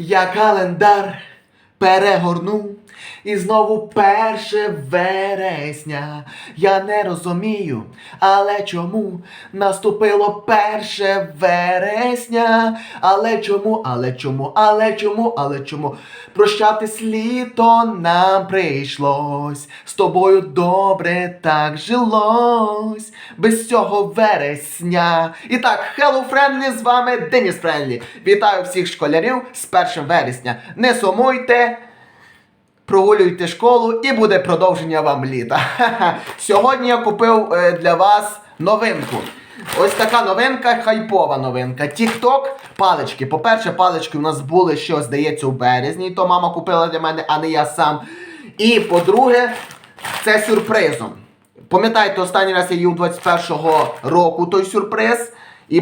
Я календар перегорну і знову перше вересня. Я не розумію, але чому наступило перше вересня? Але чому, але чому, але чому, але чому? Прощатись літо нам прийшлось. З тобою добре так жилось. Без цього вересня. І так, Hello Friendly, з вами Деніс Френлі. Вітаю всіх школярів з 1 вересня. Не сумуйте. Прогулюйте школу і буде продовження вам літа. Сьогодні я купив е, для вас новинку. Ось така новинка, хайпова новинка. TikTok палички. По-перше, палички у нас були ще, здається, у березні, то мама купила для мене, а не я сам. І по-друге, це сюрпризом. Пам'ятаєте, останній раз я їв 21-го року той сюрприз. І,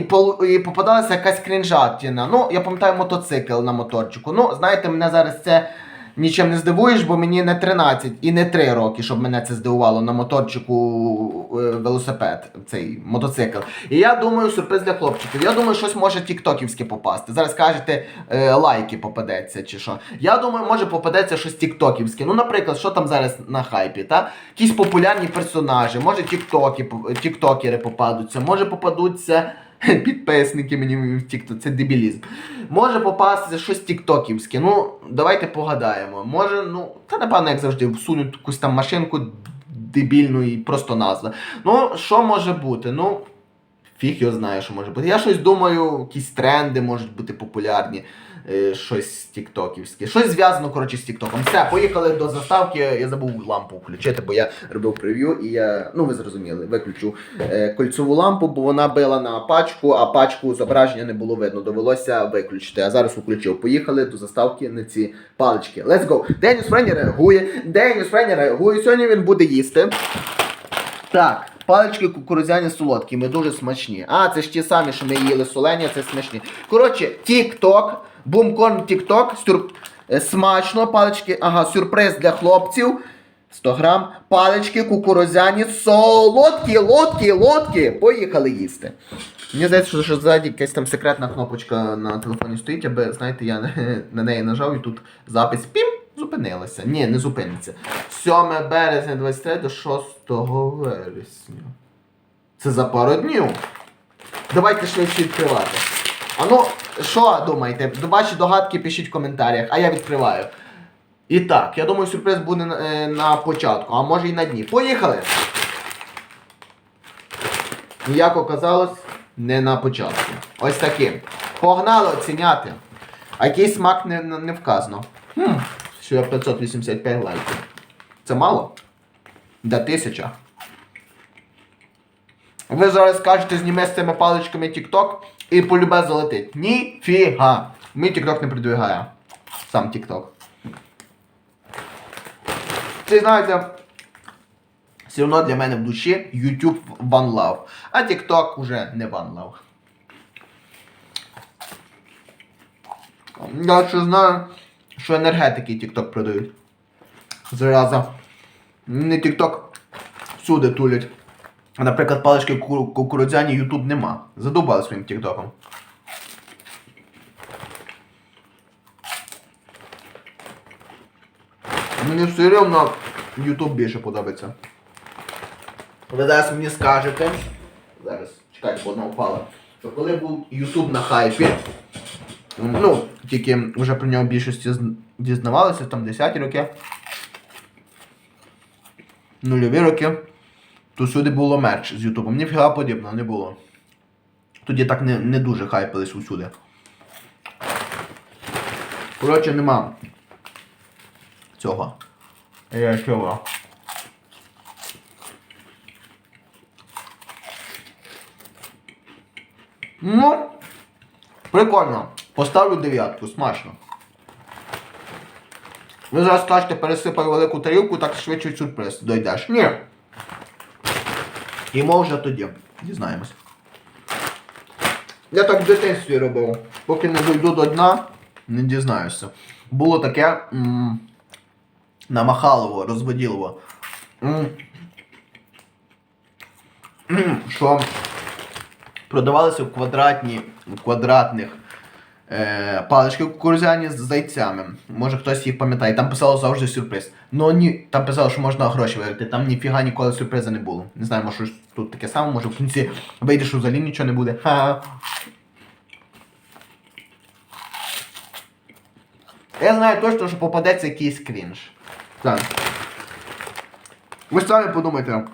і попадалася якась крінжатіна. Ну, я пам'ятаю мотоцикл на моторчику. Ну, знаєте, мене зараз це нічим не здивуєш, бо мені не 13 і не 3 роки, щоб мене це здивувало на моторчику е, велосипед, цей мотоцикл. І я думаю, сюрприз для хлопчиків. Я думаю, щось може тіктоківське попасти. Зараз кажете, е, лайки попадеться чи що. Я думаю, може попадеться щось тіктоківське. Ну, наприклад, що там зараз на хайпі, та? Якісь популярні персонажі, може тіктоки, тіктокери попадуться, може попадуться. Підписники мені в Тікток, це дебілізм. Може попастися щось тіктоківське. Ну, давайте погадаємо. Може, ну, та напевно, як завжди, всунуть якусь там машинку дебільну і просто назва. Ну, що може бути? Ну, фіг його знає, що може бути. Я щось думаю, якісь тренди можуть бути популярні. е, Щось тіктоківське. Щось зв'язано, коротше, з тіктоком. Все, поїхали до заставки. Я забув лампу включити, бо я робив прев'ю і я, ну ви зрозуміли, виключу е, кольцову лампу, бо вона била на пачку, а пачку зображення не було видно. Довелося виключити. А зараз включив. Поїхали до заставки на ці палички. Let's go! Деніс Френі реагує. Деніс Френі реагує. Сьогодні він буде їсти. Так, палички кукурудзяні солодкі, ми дуже смачні. А, це ж ті самі, що ми їли солені, це смачні. Коротше, тік-ток, бумкорн тік-ток, сюр... е, смачно, палички, ага, сюрприз для хлопців. 100 грам, палички кукурудзяні, солодкі, лодкі, лодкі. Поїхали їсти. Мені здається, що, що ззаді якась там секретна кнопочка на телефоні стоїть, аби, знаєте, я на неї нажав і тут запис пім, зупинилася. Ні, не зупиниться. 7 березня 23 до 6 вересня. Це за пару днів. Давайте швидше відкривати. А ну, що думаєте? Ваші догадки пишіть в коментарях, а я відкриваю. І так, я думаю, сюрприз буде е, на початку, а може і на дні. Поїхали! Як оказалось, не на початку. Ось такі. Погнали оціняти. А який смак не, не вказано. Хм, я 585 лайків. Це мало? До 1000. Ви зараз скажете, зніми з цими паличками TikTok і полюбе залетить. Ніфіга. Мій TikTok не продвигає. Сам TikTok. Це знаєте, все одно для мене в душі YouTube One Love. А TikTok уже не One Love. Я ще знаю, що енергетики TikTok продають. Зараза. Не TikTok всюди тулять. Наприклад, палички кукурудзяні YouTube нема. Задубали своїм тіктоком. Мені все рівно YouTube більше подобається. Ви зараз мені скажете. Зараз, чекайте, бо одна впала. Що коли був YouTube на хайпі, ну, тільки вже про нього більшості дізнавалися, там 10 роки. Нульові роки. То всюди було мерч з Ютубом. Ніфіга подібного не було. Тоді так не, не дуже хайпились усюди. Коротше, нема цього. Я чого. Ну, прикольно. Поставлю дев'ятку, смачно. Ви зараз скажете, пересипай велику тарілку, так швидше сюрприз дойдеш. Ні. І може тоді. Дізнаємось. Я так в дитинстві робив. Поки не дойду до дна, не дізнаюся. Було таке м- на Махалово, розводілово. М, Що продавалися в квадратні, в квадратних е, палички кукурудзяні з зайцями. Може хтось їх пам'ятає. Там писало завжди сюрприз. Ну ні, там писало, що можна гроші виграти. Там ніфіга ніколи сюрприза не було. Не знаю, може тут таке саме, може в кінці вийде, що взагалі нічого не буде. Ха. Я знаю точно, що попадеться якийсь крінж. Так. Ви самі подумайте,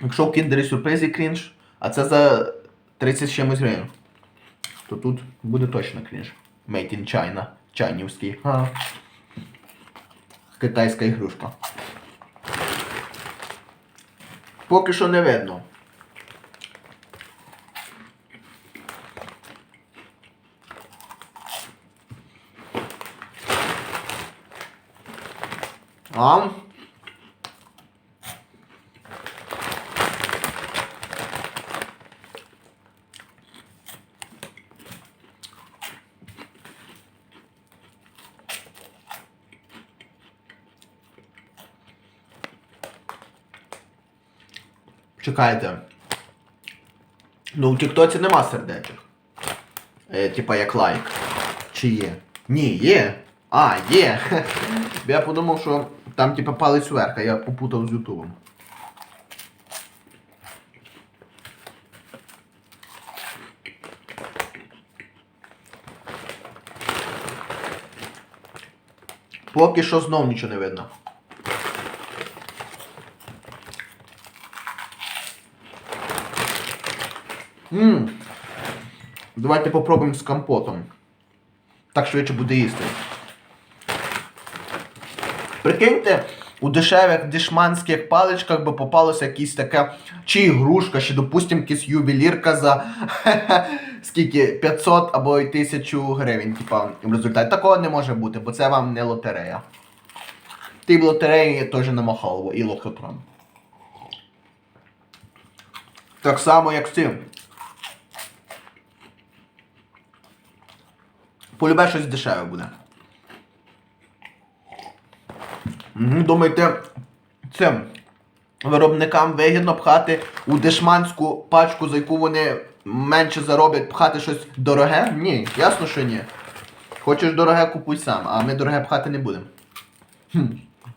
якщо в кіндері сюрпризі крінж, а це за 30 чимось гривень, то тут буде точно крінж. Made in China. Чайнівський. Ха. Китайська ігрушка. Поки що не видно. А? Чекайте. Ну, у Тіктоці нема сердечок. Е, типа як лайк. Чи є? Ні, є. А, є. Я подумав, що там типа палець вверх, а я попутав з Ютубом. Поки що знов нічого не видно. Ммм. Давайте попробуємо з компотом. Так швидше буде їсти. Прикиньте, у дешевих дешманських паличках би попалося якась така чи ігрушка, чи, допустим, якась ювелірка за скільки 500 або 1000 гривень. Типа, в результаті такого не може бути, бо це вам не лотерея. Ти в лотереї теж не махалово і лохотрон. Так само, як з цим. Полюбе щось дешеве буде. Угу, думаєте, цим виробникам вигідно пхати у дешманську пачку, за яку вони менше зароблять, пхати щось дороге? Ні, ясно, що ні. Хочеш дороге, купуй сам, а ми дороге пхати не будемо. Хм.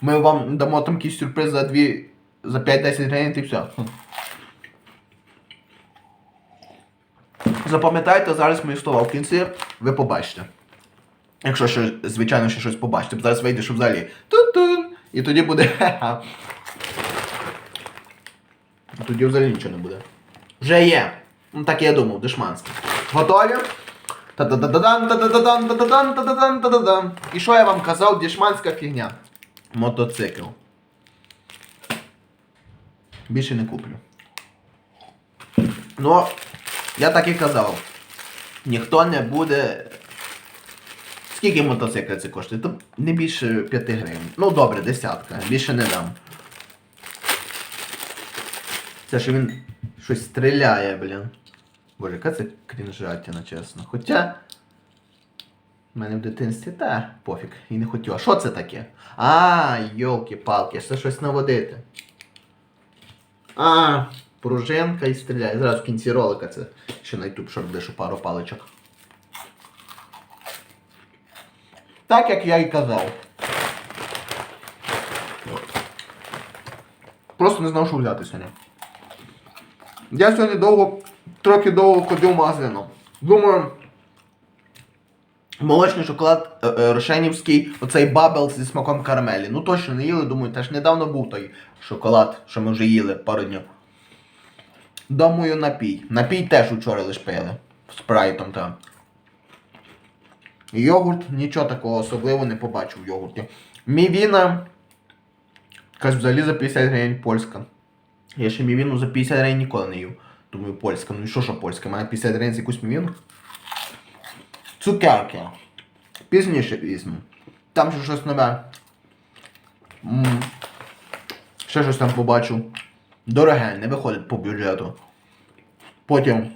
Ми вам дамо там якийсь сюрприз за 2, за 5-10 гривень і все. Запам'ятайте зараз мої слова в кінці, ви побачите. Якщо ще, звичайно, ще щось побачите. Бо Зараз вийде, що взагалі тун-тун, і тоді буде ха-ха. Тоді взагалі нічого не буде. Вже є. Ну так я думав, дешманський. Готові? Та-да-да-да-дан, та-да-да-дан, та-да-дан, та-да-дан, та-да-дан. І що я вам казав, дешманська фігня. Мотоцикл. Більше не куплю. Ну, я так і казав. Ніхто не буде Скільки мотоцикл це коштує? То не більше 5 гривень. Ну добре, десятка. Більше не дам. Це що він щось стріляє, блін. Боже, яка це крінжатіна, чесно. Хоча. в мене в дитинстві та пофіг. І не хотів. А що це таке? А, йолки-палки, це щось наводити. А, пружинка і стріляє. Зразу в кінці ролика це ще на YouTube шордишу пару паличок. Так як я і казав. Просто не знав, що взяти сьогодні. Я сьогодні довго, трохи довго ходив магазином. Думаю, молочний шоколад е, е, Рошенівський, оцей бабл зі смаком карамелі. Ну точно не їли, думаю, теж недавно був той шоколад, що ми вже їли пару днів. Думаю, напій. Напій теж учора лиш пили. Спрайтом там. Йогурт, нічого такого особливого не побачив в йогурті. Мівіна. Якась взагалі за 50 гривень польська. Я ще мівіну за 50 гривень ніколи не їв. Думаю, польська. Ну і що, що польська? Має 50 гривень за якусь мівіну? Цукерки. Пізніше візьму. Там ще щось нове. М. Ще щось там побачу. Дороге, не виходить по бюджету. Потім.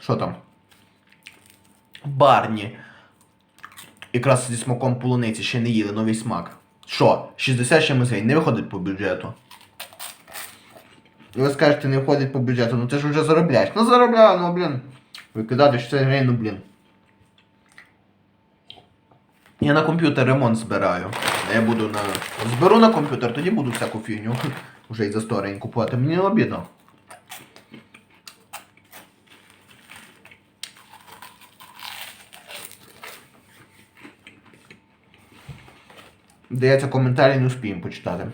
Що там? Барні. Якраз зі смаком полуниці ще не їли новий смак. Що? 60 чимось гривень не виходить по бюджету. І ви скажете, не виходить по бюджету, ну ти ж вже заробляєш. Ну заробляю, ну блін. Викидати 60 гривень, ну блін. Я на комп'ютер ремонт збираю. Я буду на. Зберу на комп'ютер, тоді буду всяку фігню. Уже і за сторень купувати. Мені обідно. Здається, коментарі не успіємо почитати.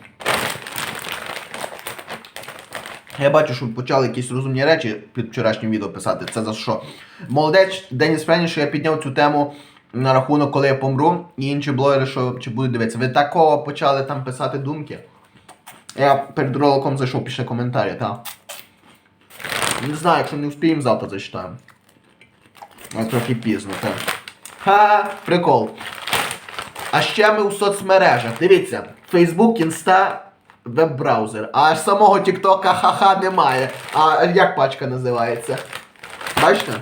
Я бачу, що почали якісь розумні речі під вчорашнім відео писати. Це за що? Молодець Деніс Френі, що я підняв цю тему на рахунок, коли я помру, і інші блогери, що чи будуть дивитися. Ви такого почали там писати думки. Я перед роликом зайшов після коментарі, так. Не знаю, якщо не успіємо, завтра зачитаємо. А трохи пізно, так. Ха, прикол. А ще ми у соцмережах. Дивіться, Facebook, Insta, веб-браузер. А самого Тіктока ха-ха немає. А як пачка називається? Бачите?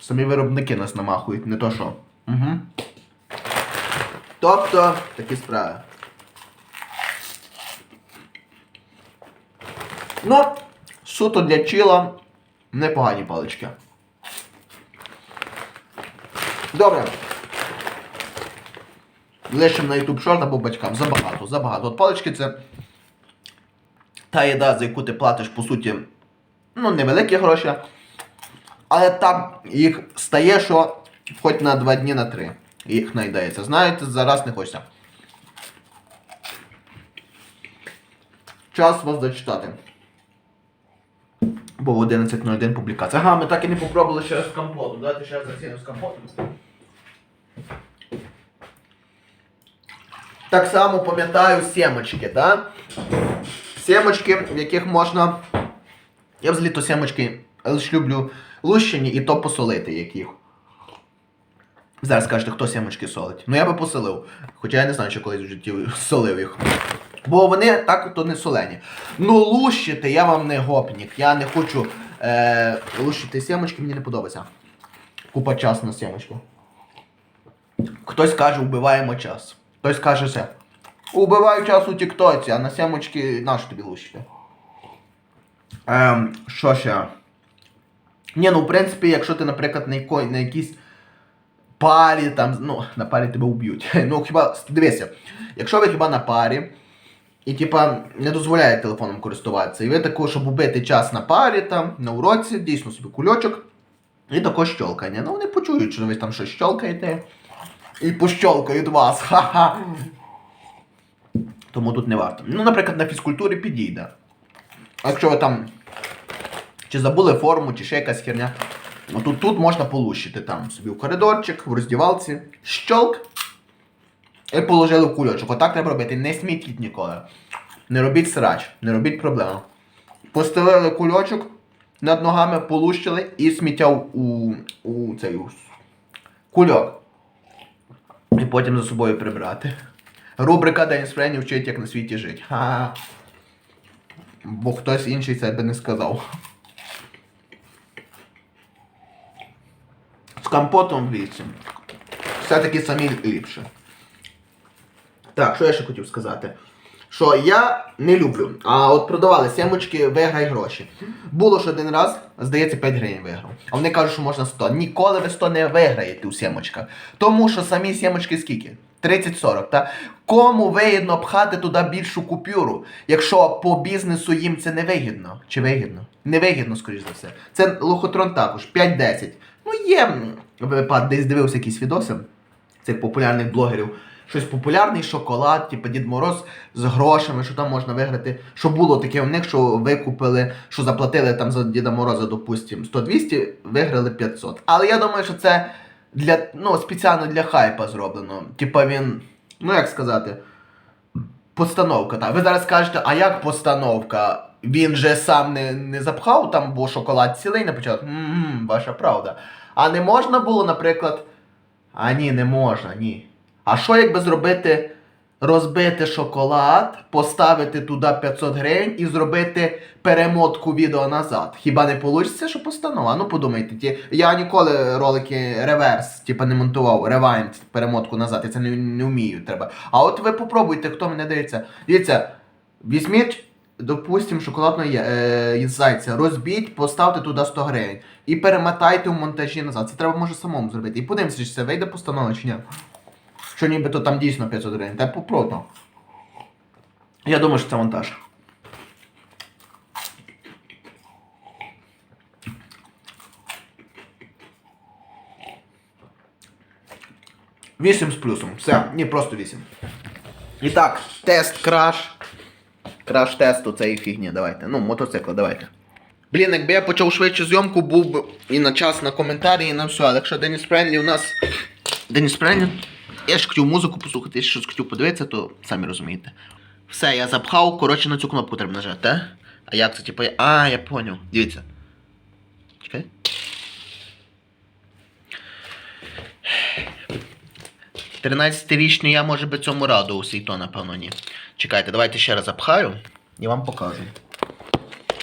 Самі виробники нас намахують, не то що. Угу. Тобто, такі справи. Ну, суто для чіла непогані палички. Добре. Лишимо на YouTube шорт або батькам. Забагато, забагато. От палички це та їда, за яку ти платиш, по суті, ну, невеликі гроші. Але там їх стає, що хоч на 2 дні на 3 їх знайдеться. Знаєте, зараз не хочеться. Час вас зачитати. Бо 11.01 публікація. Ага, ми так і не попробували ще раз компоту. Давайте ще раз зацінимо з компотом. Так само пам'ятаю сімочки, так? Сімочки, в яких можна. Я взагалі то сімочки лише люблю лущені і то посолити яких. Зараз скажете, хто сімочки солить. Ну я би посолив. Хоча я не знаю, що колись в житті солив їх. Бо вони так то не солені. Ну лущити я вам не гопнік. Я не хочу е, лущити сімочки, мені не подобається. Купа часу на сімочку. Хтось каже, вбиваємо час. Хтось каже все. Убиваю час у тіктоці, а на сімочки наш тобі лущити. Ем, що ще? Ні, ну в принципі, якщо ти, наприклад, на, якійсь парі, там, ну, на парі тебе вб'ють. Ну, хіба, дивися, якщо ви хіба на парі, і типа не дозволяє телефоном користуватися, і ви також, щоб убити час на парі, там, на уроці, дійсно собі кульочок, і також щолкання. Ну, вони почують, що ви там щось щолкаєте, і пощолкають вас. Ха-ха. Тому тут не варто. Ну, наприклад, на фізкультурі підійде. А якщо ви там чи забули форму, чи ще якась херня. Ну тут, можна полущити там собі в коридорчик, в роздівалці, щолк. І положили в кульочок. Отак треба робити. Не смітіть ніколи. Не робіть срач, не робіть проблему. Постелили кульочок над ногами, полущили і сміття у, у цей у кульок. І потім за собою прибрати. Рубрика Деніс Френі вчить, як на світі жити. Ха-ха. Бо хтось інший це би не сказав. З компотом віці. Все-таки самі ліпше. Так, що я ще хотів сказати? Що я не люблю. А от продавали сімочки, виграй гроші. Було ж один раз, здається, 5 гривень виграв. А вони кажуть, що можна 100. Ніколи ви 100 не виграєте у сімочках. Тому що самі сімочки скільки? 30-40, та? Кому вигідно пхати туди більшу купюру, якщо по бізнесу їм це не вигідно? Чи вигідно? Не вигідно, скоріш за все. Це лохотрон також, 5-10. Ну є, випад, десь дивився якісь відоси цих популярних блогерів. Щось популярний шоколад, типу Дід Мороз з грошами, що там можна виграти. Що було таке у них, що викупили, що заплатили там за Діда Мороза, допустим, 100-200, виграли 500. Але я думаю, що це для, ну, спеціально для хайпа зроблено. Типа він, ну як сказати, постановка. Так. Ви зараз скажете, а як постановка? Він же сам не, не запхав там, бо шоколад цілий на початку. Мгм, ваша правда. А не можна було, наприклад. А ні, не можна, ні. А що якби зробити, розбити шоколад, поставити туди 500 гривень і зробити перемотку відео назад? Хіба не вийде, що постанова? Ну подумайте, ті, я ніколи ролики реверс, типа не монтував, ревайнд, перемотку назад, я це не, не вмію. треба. А от ви попробуйте, хто мене дивиться. Дивіться, візьміть допустим, шоколадного я- е, зайця, розбіть, поставте туди 100 гривень. І перемотайте в монтажі назад. Це треба може самому зробити. І подивимося, чи це вийде постанова чи ні. Що нібито там дійсно 500 гривень. Та попробуй. Я думаю, що це монтаж. Вісім з плюсом. Все, ні, просто вісім. І так, тест краш. Краш тесту цієї фігні, давайте. Ну, мотоцикла, давайте. Блін, якби я почав швидше зйомку, був би і на час, на коментарі, і на все. Але якщо Деніс Френлі у нас. Деніс Френлі. Я ж хотів музику послухати, я щось хотів подивитися, то самі розумієте. Все, я запхав, коротше, на цю кнопку треба нажати, так? А як це, типу, я- а, я поняв. Дивіться. Чекай. Тринадцятирічний я може би цьому радувався, і то, напевно, ні. Чекайте, давайте ще раз запхаю і вам покажу.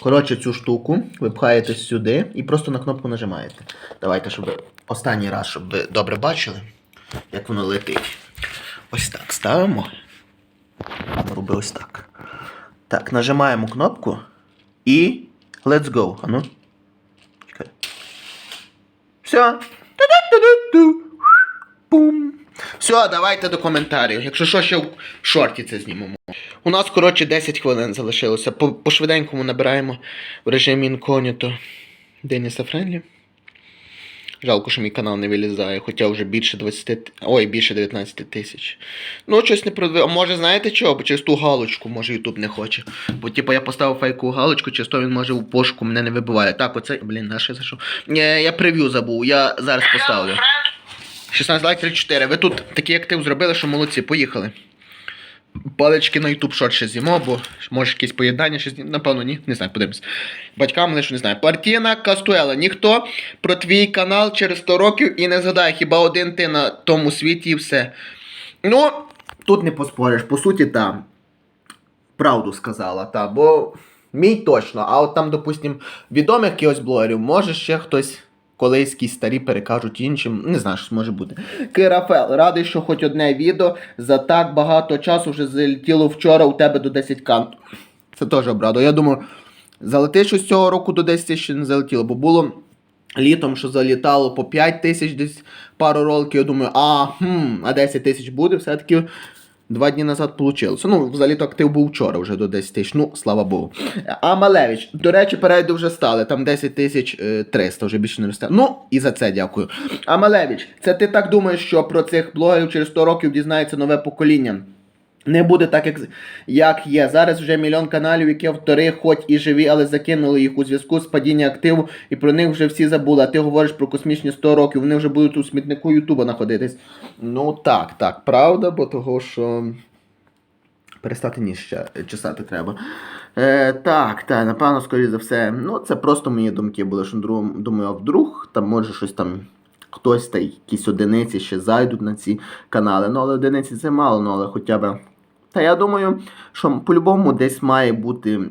Коротше, цю штуку ви пхаєте сюди і просто на кнопку нажимаєте. Давайте, щоб останній раз, щоб ви добре бачили, як воно летить. Ось так ставимо. Роби ось так. Так, нажимаємо кнопку і let's go. Ану. Чекай. Все. Ту-ду-ту-ду-ду. Пум. Все, давайте до коментарів. Якщо що, ще в шорті це знімемо. У нас, коротше, 10 хвилин залишилося. По, швиденькому набираємо в режимі інкогніто Деніса Френлі. Жалко, що мій канал не вилізає, хоча вже більше 20, ой, більше 19 тисяч. Ну, щось не продвиг. А може, знаєте чого? Бо через ту галочку, може, Ютуб не хоче. Бо, типу, я поставив фейкову галочку, через то він може у пошуку мене не вибиває. Так, оце, блін, наше зайшов. Я прев'ю забув, я зараз поставлю. 16 лайк 34. Ви тут такий актив зробили, що молодці, поїхали. Палички на YouTube шорт ще з'їмо, бо може якісь поєднання ще з'їмо. Напевно, ні, не знаю, подивимось. Батькам лише не знаю. Партіна Кастуела. Ніхто про твій канал через 100 років і не згадає, хіба один ти на тому світі і все. Ну, тут не поспориш, по суті, там. Правду сказала, та, бо мій точно, а от там, допустим, відомих якихось блогерів, може ще хтось колись якісь старі перекажуть іншим. Не знаю, що може бути. Кирафел, радий, що хоч одне відео за так багато часу вже залетіло вчора у тебе до 10 кан. Це теж обрадо. Я думаю, залетиш щось цього року до 10 тисяч не залетіло, бо було. Літом, що залітало по 5 тисяч десь пару роликів, я думаю, а, хм, а 10 тисяч буде, все-таки Два дні назад вийшло. Ну, взагалі то актив був вчора вже до 10 тисяч. Ну, слава Богу. А Малевич, до речі, перейду вже стали. Там 10 тисяч е, 300, вже більше не росте. Ну, і за це дякую. А Малевич, це ти так думаєш, що про цих блогерів через 100 років дізнається нове покоління? Не буде так, як, як є. Зараз вже мільйон каналів, які автори, хоч і живі, але закинули їх у зв'язку з падінням активу, і про них вже всі забули. А ти говориш про космічні 100 років, вони вже будуть у смітнику Ютуба знаходитись. Ну так, так, правда, бо того, що. Перестати ніж чесати треба. Е, так, так, напевно, скоріше за все. Ну, це просто мої думки були, що думаю, а вдруг там може щось там. Хтось та якісь одиниці ще зайдуть на ці канали. Ну, але одиниці це мало, ну але хоча б. Та я думаю, що по-любому десь має бути.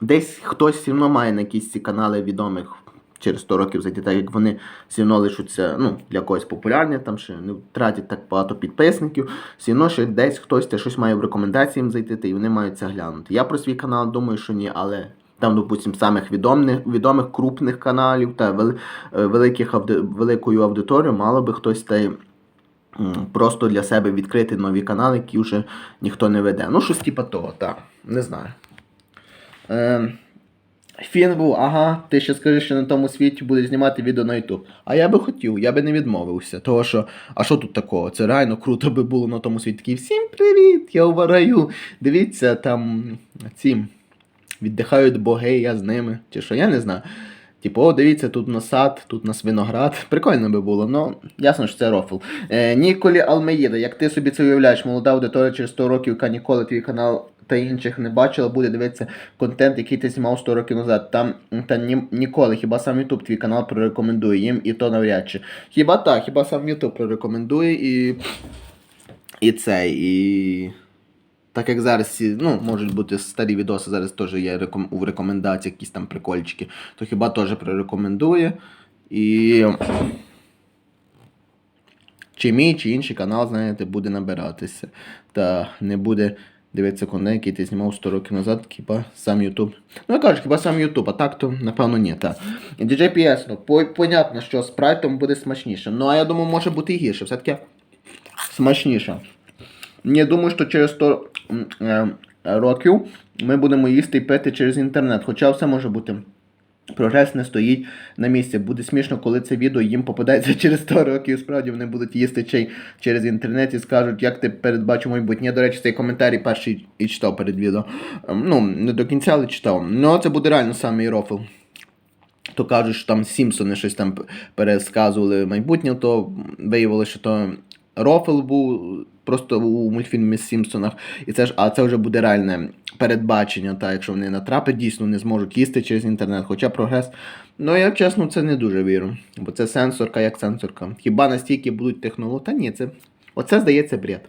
Десь хтось все одно має на якісь ці канали відомих через 100 років зайти, так як вони все одно лишуться ну, для когось популярні, там ще не втратять так багато підписників. Все одно ще десь хтось те щось має в рекомендації їм зайти, і вони мають це глянути. Я про свій канал думаю, що ні, але. Там, допустим, самих відомих, відомих крупних каналів та е, великих великою аудиторією мало би хтось та просто для себе відкрити нові канали, які вже ніхто не веде. Ну, щось типа того, так. Не знаю. Е, Фін був, ага, ти ще скажи, що на тому світі будеш знімати відео на YouTube. А я би хотів, я би не відмовився. Того що, а що тут такого? Це реально круто би було на тому світі. Такий, всім привіт, я раю. Дивіться, там ці віддихають боги, я з ними. Чи що, я не знаю. Типу, о, дивіться, тут у нас сад, тут у нас виноград. Прикольно би було, ну ясно, що це рофл. Е, Ніколі Алмеїда, як ти собі це уявляєш, молода аудиторія через 100 років, яка ніколи твій канал та інших не бачила, буде дивитися контент, який ти знімав 100 років назад. Там та ні, ніколи, хіба сам YouTube твій канал прорекомендує їм, і то навряд чи. Хіба так, хіба сам YouTube прорекомендує і. І це, і. Так як зараз ну, можуть бути старі відоси, зараз теж є у рекомендаціях якісь там прикольчики, то хіба теж прорекомендує. І. Чи мій, чи інший канал, знаєте, буде набиратися. Та не буде дивитися контент, який ти знімав 100 років назад, хіба сам Ютуб. Ну я кажу, хіба сам Ютуб, а так то напевно ні. Так. DJ PS, ну по- понятно, що спрайтом буде смачніше. Ну а я думаю, може бути і гірше. Все-таки смачніше. Я думаю, що через 100 е, років ми будемо їсти і пити через інтернет. Хоча все може бути. Прогрес не стоїть на місці. Буде смішно, коли це відео їм попадається через 100 років. Справді вони будуть їсти чай через інтернет і скажуть, як ти передбачив майбутнє. До речі, цей коментарій перший і читав перед відео. Ем, Ну, не до кінця, але читав. Ну, це буде реально самий рофл. То кажуть, що там Сімпсони щось там пересказували майбутнє, то виявилося, що то рофл був просто у мультфільмі Сімпсонах. І це ж, а це вже буде реальне передбачення, та якщо вони натрапять, дійсно не зможуть їсти через інтернет. Хоча прогрес. Ну я чесно це не дуже вірю. Бо це сенсорка як сенсорка. Хіба настільки будуть технології? Та ні, це. Оце здається бред.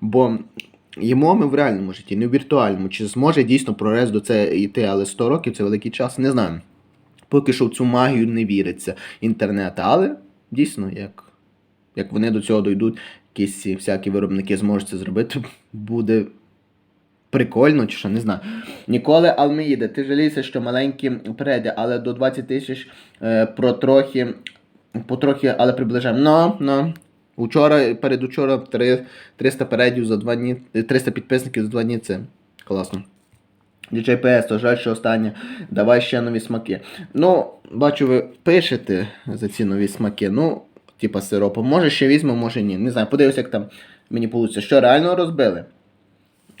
Бо їмо ми в реальному житті, не в віртуальному. Чи зможе дійсно прогрес до це йти, але 100 років це великий час, не знаю. Поки що в цю магію не віриться інтернету, але дійсно, як, як вони до цього дійдуть, якісь всякі виробники зможуть це зробити, буде прикольно чи що, не знаю. Ніколи Алмеїде, ти жалійся, що маленькі перейде, але до 20 тисяч е, про трохи, потрохи, але приближаємо. Ну, ну. Учора, передучора 300 передів за 2 дні, 300 підписників за 2 дні, це класно. DJ PS, то жаль, що останнє. Давай ще нові смаки. Ну, бачу, ви пишете за ці нові смаки. Ну, типа сиропу. Може ще візьму, може ні. Не знаю, подивись, як там мені вийде. Що реально розбили?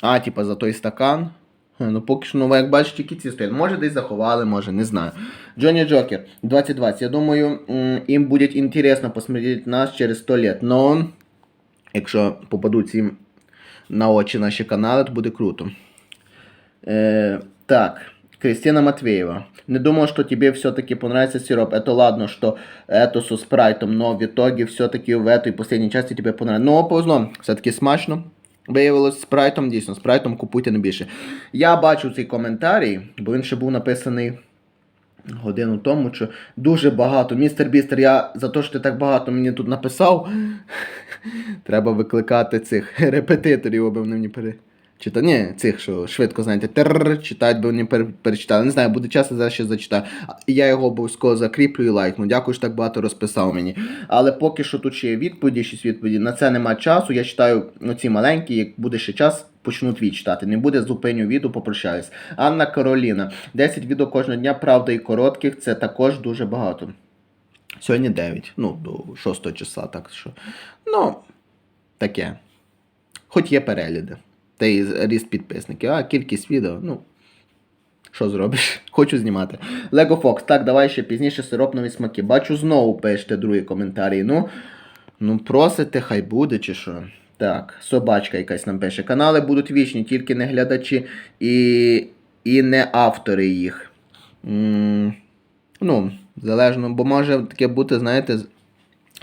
А, типа за той стакан. Ну, поки що, ну, як бачиш, тільки ці стоять. Може десь заховали, може, не знаю. Джонні Джокер, 2020. Я думаю, їм буде інтересно посмотреть нас через 100 лет. Но, якщо попадуть їм на очі наші канали, то буде круто. Э, так, Кристина Матвеева. Не думал, что тебе все-таки понравится сироп. Это ладно, что это со спрайтом, но в итоге все-таки в этой последней части тебе понравилось. Ну, повезло, все-таки смачно. Виявилось з спрайтом, дійсно, спрайтом купуйте не більше. Я бачу цей коментарій, бо він ще був написаний годину тому, що дуже багато. Містер Бістер, я за те, що ти так багато мені тут написав. Треба викликати цих репетиторів, аби вони мені пере. Чита, ні, цих, що швидко знаєте, терр, читають, бо вони пер, перечитали. Не знаю, буде час, я зараз ще зачитаю. Я його обов'язково закріплю і лайкну. Дякую, що так багато розписав мені. Але поки що тут ще є відповіді, шість відповіді. На це нема часу. Я читаю оці маленькі, як буде ще час, почну твій читати. Не буде зупиню відео, попрощаюсь. Анна Кароліна. 10 відео кожного дня, правда, і коротких, це також дуже багато. Сьогодні 9, ну, до 6 числа, так що. Ну, таке. Хоч є перегляди. Та й ріст підписників, а кількість відео, ну. Що зробиш? Хочу знімати. Lego Fox, так, давай ще пізніше сироп нові смаки. Бачу, знову пишете другий коментарі. Ну, ну просите, хай буде, чи що. Так, собачка якась нам пише. Канали будуть вічні, тільки не глядачі і, і не автори їх. М, Ну, залежно, бо може таке бути, знаєте,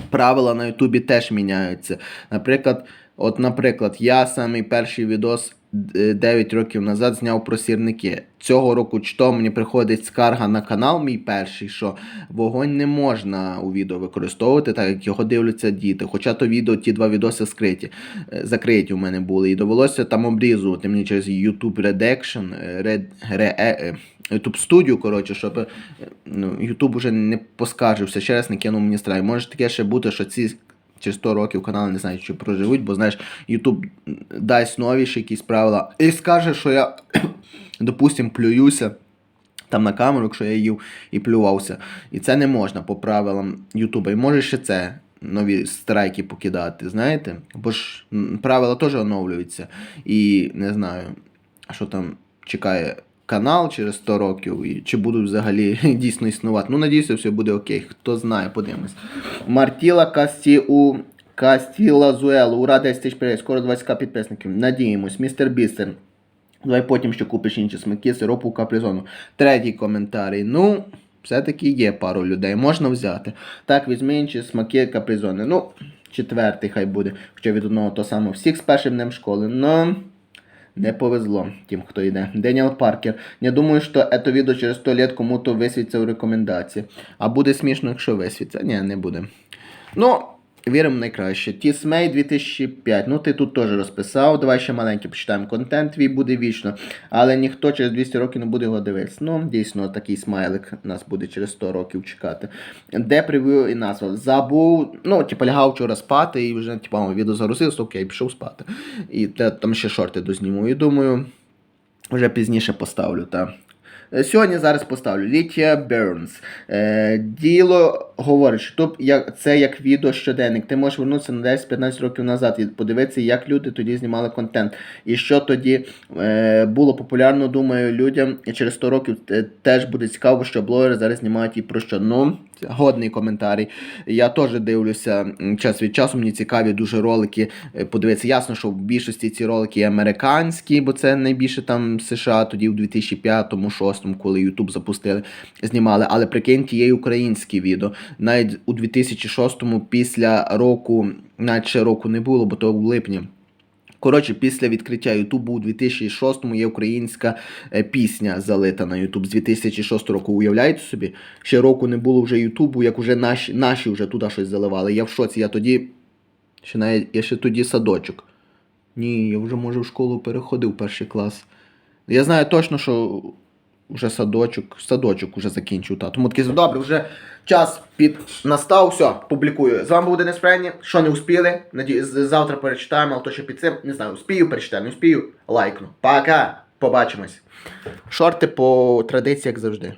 правила на Ютубі теж міняються. Наприклад, от, наприклад, я самий перший відос е, 9 років назад зняв про сірники. Цього року чи то мені приходить скарга на канал, мій перший, що вогонь не можна у відео використовувати, так як його дивляться діти. Хоча то відео, ті два відоси скриті, е, закриті у мене були. І довелося там обрізувати мені через YouTube Redaction, е, Red, Re, е, YouTube Studio, коротше, щоб е, ну, YouTube уже не поскаржився, ще раз не кинув мені страй. Може таке ще бути, що ці через 100 років канали не знаю, чи проживуть, бо знаєш, YouTube дасть новіші якісь правила і скаже, що я, допустим, плююся. Там на камеру, якщо я їв і плювався. І це не можна по правилам Ютуба. І може ще це нові страйки покидати, знаєте? Бо ж правила теж оновлюються. І не знаю, що там чекає канал через 100 років, і чи будуть взагалі дійсно існувати. Ну, надіюся, все буде окей. Хто знає, подивимось. Мартіла Касті у Кастіла Зуело. Ура, 10 тисяч переглядів, скоро 20к підписників. Надіємось, містер Бістер. Давай потім ще купиш інші смаки, сиропу капризону. Третій коментарій. Ну, все-таки є пару людей, можна взяти. Так, візьми інші смаки капризони. Ну, четвертий хай буде. Хоча від одного то саме всіх з першим днем школи. Ну, не повезло тим, хто йде. Деніел Паркер. Не думаю, що це відео через 100 лет кому-то висвіться в рекомендації. А буде смішно, якщо висвіться. Ні, не буде. Ну, Віримо в найкраще. Тісмей 2005. Ну ти тут теж розписав. Давай ще маленький почитаємо. Контент твій буде вічно, але ніхто через 200 років не буде його дивитися. Ну, дійсно, такий смайлик нас буде через 100 років чекати. Де прев'ю і назва? Забув, ну, типу, лягав вчора спати і вже, типу, відео загрузився, окей, пішов спати. І те, там ще шорти дозніму. І думаю, вже пізніше поставлю, та. Е, Сьогодні зараз поставлю Літія Бернс. Е, діло говорить, що тут як, це як відео щоденник. Ти можеш вернутися на 10-15 років назад і подивитися, як люди тоді знімали контент. І що тоді е, було популярно, думаю, людям і через 100 років е, теж буде цікаво, що блогери зараз знімають і про що. Ну, годний коментарій. Я теж дивлюся час від часу. Мені цікаві дуже ролики. е, Подивитися, ясно, що в більшості ці ролики американські, бо це найбільше там США тоді в 2005-2006, коли YouTube запустили, знімали. Але прикиньте, є й українські відео. Навіть у 2006-му після року, наче року не було, бо то в липні. Коротше, після відкриття Ютубу у 2006-му є українська е, пісня залита на Ютуб з 2006 року. Уявляєте собі? Ще року не було вже Ютубу, як вже наші, наші вже туди щось заливали. Я в шоці, я тоді. Ще навіть я ще тоді садочок. Ні, я вже може в школу переходив перший клас. Я знаю точно, що вже садочок, садочок вже закінчив. Та. Тому такий добре, вже час під настав, все, публікую. З вами був Денис Френі. Що не успіли? Надію, завтра перечитаємо, але то що під цим, не знаю, успію перечитаю, не успію, лайкну. Пока! Побачимось. Шорти по традиції, як завжди.